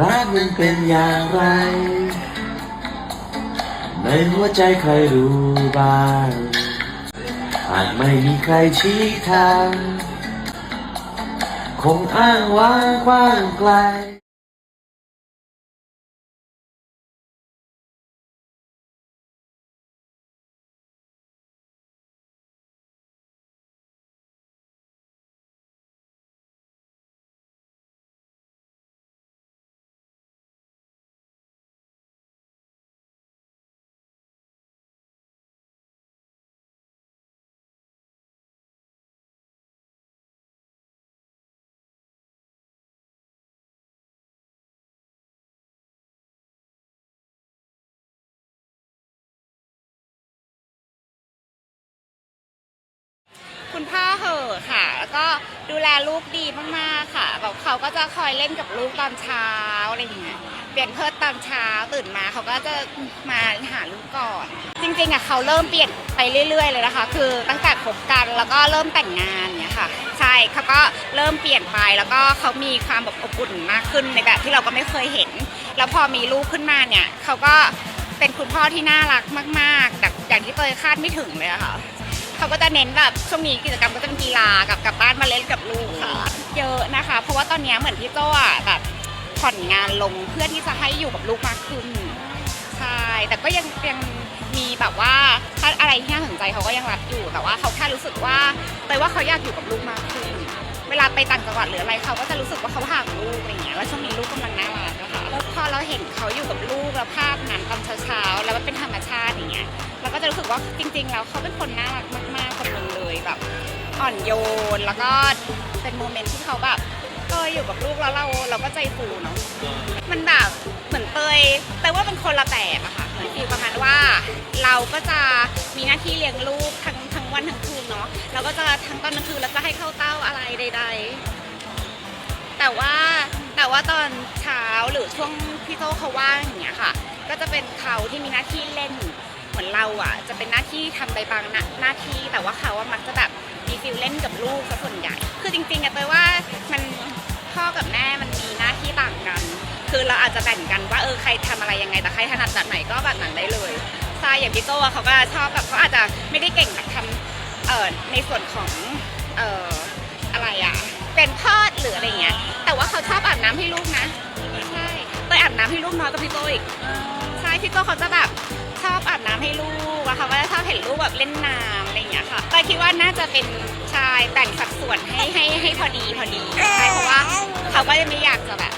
รักมันเป็นอย่างไร ในหัวใจใครรู้บ้างอาจไม่มีใครชี้ทาง คงอ้างว้างกว้างไกล คุณพ่อเหอะค่ะ แล้วก็ดูแลลูกดีมากๆค่ะแบบเขาก็จะคอยเล่นกับลูกตอนเช้าอะไรอย่างเงี้ยเปลี่ยนเพิดตอนเช้าตื่นมาเขาก็จะมาหาลูกก่อน จริงๆอะเขาเริ่มเปลี่ยนไปเรื่อย ๆ เลยนะคะ คือตั้งแต่คบกันแล้วก็เริ่มแต่งงานเนี่ยค่ะ ใช่เขาก็เริ่มเปลี่ยนไปแล้วก็เขามีความแบบอบอุ่นมากขึ้นในแบบที่เราก็ไม่เคยเห็น แล้วพอมีลูกขึ้นมาเนี่ยเขาก็เป็นคุณพ่อที่น่ารักมาก ๆ แบบอย่างที่เตยคาดไม่ถึงเลยอะค่ะ เขาก็จะเน้นแบบช่วงนี้กิจกรรมก็จะเป็นกีฬากับกลับบ้านมาเล่นกับลูกค่ะ เยอะนะคะ เพราะว่าตอนนี้เหมือนพี่โจอะแบบผ่อนงานลงเพื่อที่จะให้อยู่กับลูกมากขึ้นใช่แต่ก็ยังยังมีแบบว่าถ้าอะไรที่น่าสนใจเขาก็ยังรับอยู่แต่ว่าเขาแค่รู้สึกว่าเตยว่าเขาอยากอยู่กับลูกมากขึ้น เวลาไปต่างจังหวัดหรืออะไรเขาก็จะรู้สึกว่าเขาห่างลูกอะไรอย่างเงี้ยแล้วช่วงนี้ลูกกำลังน่ารักนะคะแล้วพอเราเห็นเขาอยู่กับลูกแล้วภาพนั้นตอนเช้าๆแล้วมันเป็น ว่าจริง ๆ แล้วเขาเป็นคนน่ารักมากๆคนหนึงเลยแบบ อ่อนโยนแล้วก็เป็นโมเมนต์ที่เขาแบบเอออยู่กับลูกแล้วเราเราก็ใจฟูเนาะมันแบบเหมือนเตยแต่ว่าเป็นคนละแบบอะค่ะเหมือนฟีลประมาณว่า เราก็จะมีหน้าที่เลี้ยงลูกทั้งทั้งวันทั้งคืนเนาะเราก็จะทั้งตอนกลางคืนแล้วก็ให้เข้าเต้าอะไรใด ๆ แต่ว่าแต่ว่าตอนเช้าหรือช่วงพี่โตเขาว่างอย่างเงี้ยค่ะ ก็จะเป็นเขาที่มีหน้าที่เล่น เหมือนเราอะจะเป็นหน้าที่ทำใบบางหน้านาที่แต่ว่าเขาอะมักจะแบบมีฟิลเล่นกับลูกซะส่วนใหญ่ คือจริงๆอะเตยว่ามันพ่อกับแม่มันมีหน้าที่ต่างกัน คือเราอาจจะแบ่งกันว่าเออใครทำอะไรยังไงแต่ใครถนัดแบบไหนก็แบบนั้นได้เลยใช่อย่างพี่โตอะเขาก็ชอบแบบเขาอาจจะไม่ได้เก่งแบบทำเอ่อในส่วนของเอ่ออะไรอะเป็นพอดหรืออะไรเงี้ย แต่ว่าเขาชอบอาบน้ำให้ลูกนะใช่เตยอาบน้ำให้ลูกน้อยกว่าพี่โตอีกใช่พี่โตเขาจะแบบ ชอบอาบน้ำให้ลูกอะค่ะก็จะชอบเห็นลูกแบบเล่นน้ำอะไรอย่างเงี้ยค่ะก็คิดว่าน่าจะเป็นชายแต่งสัดส่วนให้ให้ให้พอดีพอดีใช่เพราะว่าเขาก็จะไม่อยากจะแบบ